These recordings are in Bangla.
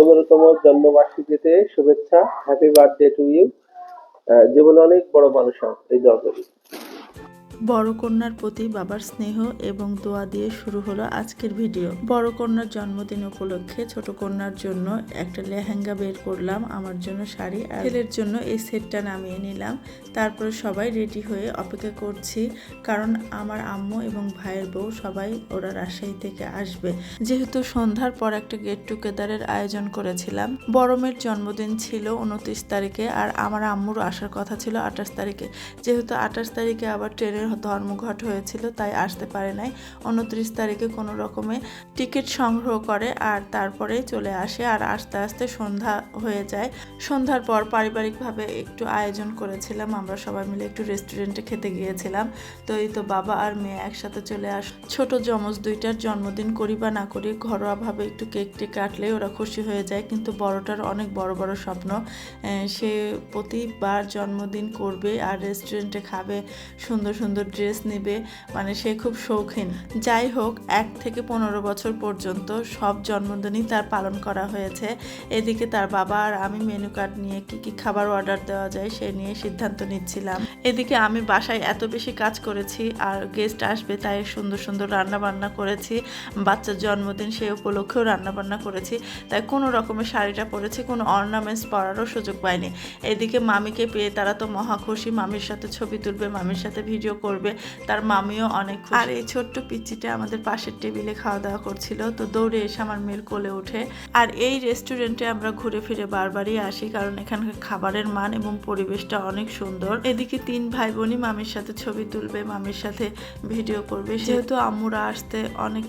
পনেরোতম জন্মবার্ষিকীতে শুভেচ্ছা হ্যাপি বার্থডে টু ইউ জীবনে অনেক বড় মানুষ এই দোয়া বড় কন্যার প্রতি বাবার স্নেহ এবং দোয়া দিয়ে শুরু হলো আজকের ভিডিও। বড় কন্যার জন্মদিন উপলক্ষে ছোট কন্যার জন্য একটা লেহেঙ্গা বের করলাম, আমার জন্য শাড়ি আর ছেলের জন্য এই সেটটা নামিয়ে নিলাম। তারপরে সবাই রেডি হয়ে অপেক্ষা করছি, কারণ আমার আম্মু এবং ভাইয়ের বউ সবাই ওরা রাজশাহী থেকে আসবে। যেহেতু সন্ধ্যার পর একটা গেট টুগেদারের আয়োজন করেছিলাম, বড় মেয়ের জন্মদিন ছিল উনত্রিশ তারিখে আর আমার আম্মুর আসার কথা ছিল আঠাশ তারিখে। যেহেতু আঠাশ তারিখে আবার ট্রেনের ধর্মঘট হয়েছিল, তাই আসতে পারে নাই। উনত্রিশ তারিখে কোনো রকমে টিকিট সংগ্রহ করে আর তারপরে চলে আসে আর আস্তে আস্তে সন্ধ্যা হয়ে যায়। সন্ধ্যার পর পারিবারিকভাবে একটু আয়োজন করেছিলাম, আমরা সবাই মিলে একটু রেস্টুরেন্টে খেতে গিয়েছিলাম। তো এই তো বাবা আর মেয়ে একসাথে চলে আস, ছোট যমজ দুইটার জন্মদিন করি বা না করি, ঘরোয়াভাবে একটু কেকটি কাটলে ওরা খুশি হয়ে যায়, কিন্তু বড়টার অনেক বড় বড় স্বপ্ন। সে প্রতিবার জন্মদিন করবে আর রেস্টুরেন্টে খাবে, সুন্দর সুন্দর ড্রেস নেবে মানে সে খুব শৌখিন। যাই হোক, এক থেকে পনেরো বছর পর্যন্ত সব জন্মদিনই তার পালন করা হয়েছে। এদিকে তার বাবা আর আমি মেনু কার্ড নিয়ে কি কি খাবার অর্ডার দেওয়া যায় সে নিয়ে সিদ্ধান্ত নিচ্ছিলাম। এদিকে আমি বাসায় এত বেশি কাজ করেছি আর গেস্ট আসবে তাই সুন্দর সুন্দর রান্না বান্না করেছি। বাচ্চার জন্মদিন সে উপলক্ষেও রান্না বান্না করেছি। তাই কোনো রকমের শাড়িটা পরেছি, কোনো অর্নামেন্টস পরারও সুযোগ পাইনি। এদিকে মামিকে পেয়ে তারা তো মহা খুশি, মামির সাথে ছবি তুলবে, মামির সাথে ভিডিও করবে তার মামিও অনেক আর এই ছোট্ট পিচ্চিটা আমাদের পাশের টেবিলে খাওয়া দাওয়া করছিল। তো দৌড়ে এসে আমার মেয়ের কোলে ওঠে। আর এই রেস্টুরেন্টে আমরা ঘুরে ফিরে বারবারই আসি, কারণ এখানকার খাবারের মান এবং পরিবেশটা অনেক সুন্দর। এদিকে তিন ভাই বোনই মামির সাথে ছবি তুলবে, মামির সাথে ভিডিও করবে। যেহেতু আম্মুরা আসতে অনেক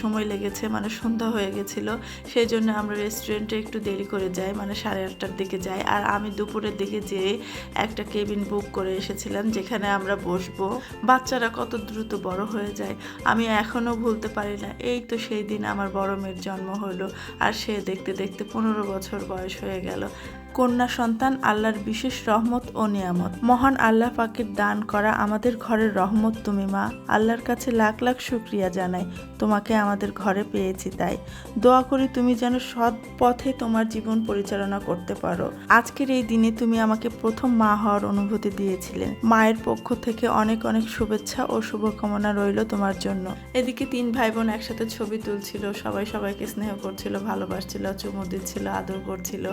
সময় লেগেছে মানে সন্ধ্যা হয়ে গেছিল সেই জন্য আমরা রেস্টুরেন্টে একটু দেরি করে যাই মানে সাড়ে আটটার দিকে যাই। আর আমি দুপুরের দিকে যেয়ে একটা কেবিন বুক করে এসেছিলাম, যেখানে আমরা বসবো। বাচ্চারা কত দ্রুত বড় হয়ে যায়। আমি এখনও ভুলতে পারি না। এই তো সেই দিন আমার বড় মেয়ের জন্ম হলো আর সে দেখতে দেখতে পনেরো বছর বয়স হয়ে গেল। কন্যা সন্তান, আল্লাহর বিশেষ রহমত ও নিয়ামত। মহান আল্লাহ পাকের দান করা আমাদের ঘরের রহমত তুমি মা। আল্লাহর কাছে লাখ লাখ শুক্রিয়া জানাই। তোমাকে আমাদের ঘরে পেয়েছি তাই। দোয়া করি তুমি যেন সৎ পথে তোমার জীবন পরিচালনা করতে পারো। আজকের এই দিনে তুমি আমাকে প্রথম মা হওয়ার অনুভূতি দিয়েছিলেন মায়ের পক্ষ থেকে অনেক অনেক অনেক শুভেচ্ছা ও শুভকামনা রইল তোমার জন্য। এদিকে তিন ভাই বোন একসাথে ছবি তুলছিল, সবাই সবাইকে স্নেহ করছিল, ভালোবাসছিল, চুমু দিচ্ছিল, আদর করছিল।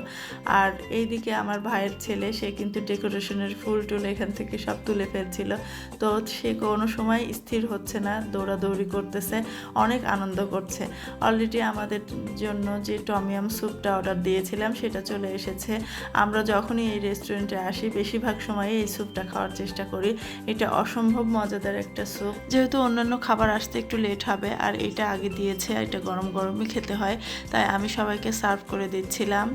আর এইদিকে আমার ভাইয়ের ছেলে, সে কিন্তু ডেকোরেশনের ফুল টুল এখান থেকে সব তুলে ফেলছিল। তো সে কোনো সময় স্থির হচ্ছে না, দৌড়াদৌড়ি করতেছে, অনেক আনন্দ করছে। অলরেডি আমাদের জন্য যে টমিয়াম স্যুপটা অর্ডার দিয়েছিলাম, সেটা চলে এসেছে। আমরা যখনই এই রেস্টুরেন্টে আসি, বেশিরভাগ সময় এই স্যুপটা খাওয়ার চেষ্টা করি। এটা অসম্ভব মজাদার একটা স্যুপ। যেহেতু অন্যান্য খাবার আসতে একটু লেট হবে, আর এটা আগে দিয়েছে এটা গরম গরমই খেতে হয়, তাই আমি সবাইকে সার্ভ করে দিচ্ছিলাম।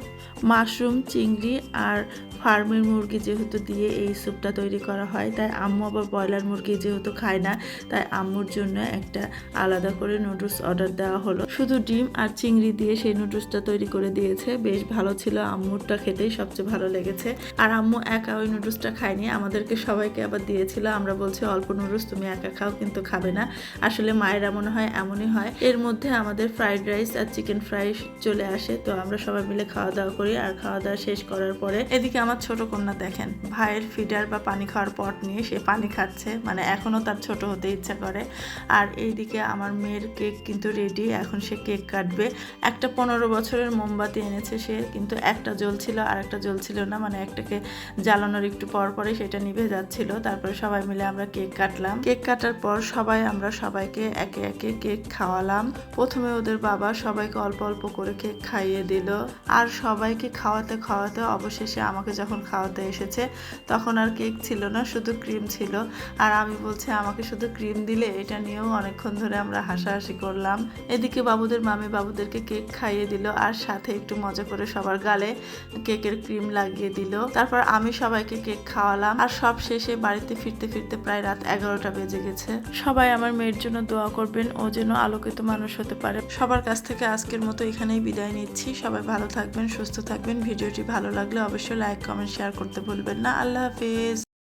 মাশরুম, চিংড়ি আর ফার্মের মুরগি যেহেতু দিয়ে এই স্যুপটা তৈরি করা হয়, তাই আম্মু আবার ব্রয়লার মুরগি যেহেতু খায় না, তাই আম্মুর জন্য একটা আলাদা করে নুডলস অর্ডার দেওয়া হলো। শুধু ডিম আর চিংড়ি দিয়ে সেই নুডলসটা তৈরি করে দিয়েছে, বেশ ভালো ছিল আম্মুরটা খেতেই সবচেয়ে ভালো লেগেছে। আর আম্মু একা ওই নুডলসটা খায়নি, আমাদেরকে সবাইকে আবার দিয়েছিল, আমরা বলছি, অল্প নুডলস তুমি একা খাও, কিন্তু খাবে না। আসলে মায়েরা মনে হয় এমনই হয়। এর মধ্যে আমাদের ফ্রাইড রাইস আর চিকেন ফ্রাই চলে আসে, তো আমরা সবাই মিলে খাওয়া দাওয়া করি আর খাওয়া দাওয়া শেষ করার পরে এদিকে আমার ছোট কন্যা দেখেন, ভাইয়ের ফিডার বা পানি খাওয়ার পট নিয়ে সে পানি খাচ্ছে মানে এখনও তার ছোট হতে ইচ্ছা করে। আর এইদিকে আমার মেয়ের কেক কিন্তু রেডি এখন সে কেক কাটবে। একটা পনেরো বছরের মোমবাতি এনেছে সে, কিন্তু একটা জ্বলছিল আর একটা জ্বলছিল না মানে একটাকে জ্বালানোর একটু পর পরে সেটা নিভে যাচ্ছিল। তারপরে সবাই মিলে আমরা কেক কাটলাম। কেক কাটার পর সবাই আমরা সবাইকে একে একে কেক খাওয়ালাম। প্রথমে ওদের বাবা সবাইকে অল্প অল্প করে কেক খাইয়ে দিল। আর সবাইকে খাওয়াতে খাওয়াতে অবশেষে আমাকে যখন খাওয়াতে এসেছে, তখন আর কেক ছিল না, শুধু ক্রিম ছিল। আর আমি বলছি, আমাকে শুধু ক্রিম দিলে? এটা নিয়েও অনেকক্ষণ ধরে আমরা হাসাহাসি করলাম। এদিকে বাবুদের মামি বাবুদেরকে কেক খাইয়ে দিল আর সাথে একটু মজা করে সবার গালে কেকের ক্রিম লাগিয়ে দিল। তারপর আমি সবাইকে কেক খাওয়ালাম। আর সব শেষে বাড়িতে ফিরতে ফিরতে প্রায় রাত এগারোটা বেজে গেছে। সবাই আমার মেয়ের জন্য দোয়া করবেন, ও যেন আলোকিত মানুষ হতে পারে। সবার কাছ থেকে আজকের মতো এখানেই বিদায় নিচ্ছি। সবাই ভালো থাকবেন, সুস্থ থাকবেন। ভিডিওটি ভালো লাগলে অবশ্যই লাইক কমেন্ট শেয়ার করতে ভুলবেন না। আল্লাহ হাফিজ।